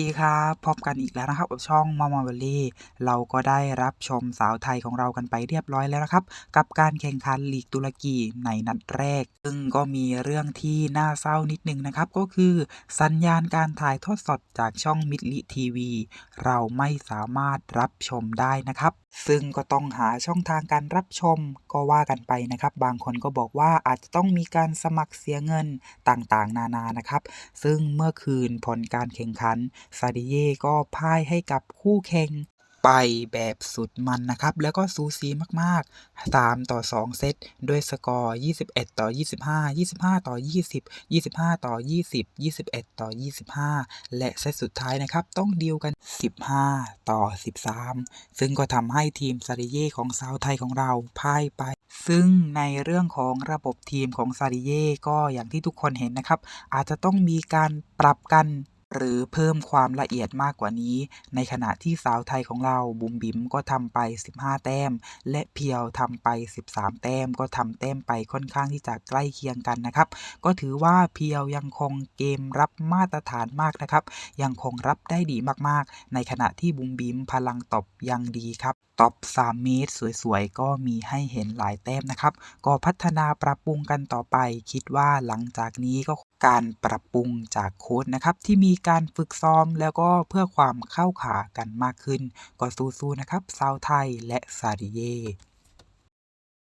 ดีครับพบกันอีกแล้วนะครับกับช่องมอมอเบลลี่เราก็ได้รับชมสาวไทยของเรากันไปเรียบร้อยแล้วนะครับ กับการแข่งขันลีกตุรกีในนัดแรก ซึ่งก็มีเรื่องที่น่าเศร้านิดนึงนะครับ ก็คือสัญญาณการถ่ายทอดสดจากช่องมิดลิทีวี เราไม่สามารถรับชมได้นะครับ ซึ่งก็ต้องหาช่องทางการรับชมก็ว่ากันไปนะครับ บางคนก็บอกว่าอาจจะต้องมีการสมัครเสียเงินต่างๆ นานานะครับ ซึ่งเมื่อคืนผลการแข่งขันซาดิเย่ก็พ่ายให้กับคู่แข่งไปแบบสุดมันนะครับ แล้วก็สูสีมาก ๆ 3 ต่อ 2 เซต ด้วยสกอร์ 21 ต่อ 25 25 ต่อ 20 25 ต่อ 20 21 ต่อ 25 และเซตสุดท้ายนะครับ ต้องเดีลกัน 15 ต่อ 13 ซึ่งก็ทำให้ทีมซาดิเย่ของสาวไทยของเราพ่ายไปซึ่งในเรื่องของระบบทีมของซาดิเย่ก็อย่างที่ทุกคนเห็นนะครับ อาจจะต้องมีการปรับกัน หรือเพิ่มความละเอียดมากกว่านี้ ในขณะที่สาวไทยของเราบุมบิมก็ทำไป 15 แต้ม และเพียวทำไป 13 แต้ม ก็ทำแต้มไปค่อนข้างที่จะใกล้เคียงกันนะครับ ก็ถือว่าเพียวยังคงเกมรับมาตรฐานมากนะครับ ยังคงรับได้ดีมากๆ ในขณะที่บุมบิมพลังตบยังดีครับตบ3เมตร สวยๆ ก็มีให้เห็นหลายแต้มนะครับ ก็พัฒนาปรับปรุงกันต่อไป คิดว่าหลังจากนี้ก็การปรับปรุงจากโค้ชนะครับ ที่มีการฝึกซ้อมแล้วก็เพื่อความเข้าขากันมากขึ้น ก็สู้ๆนะครับ สาวไทยและซาดิเย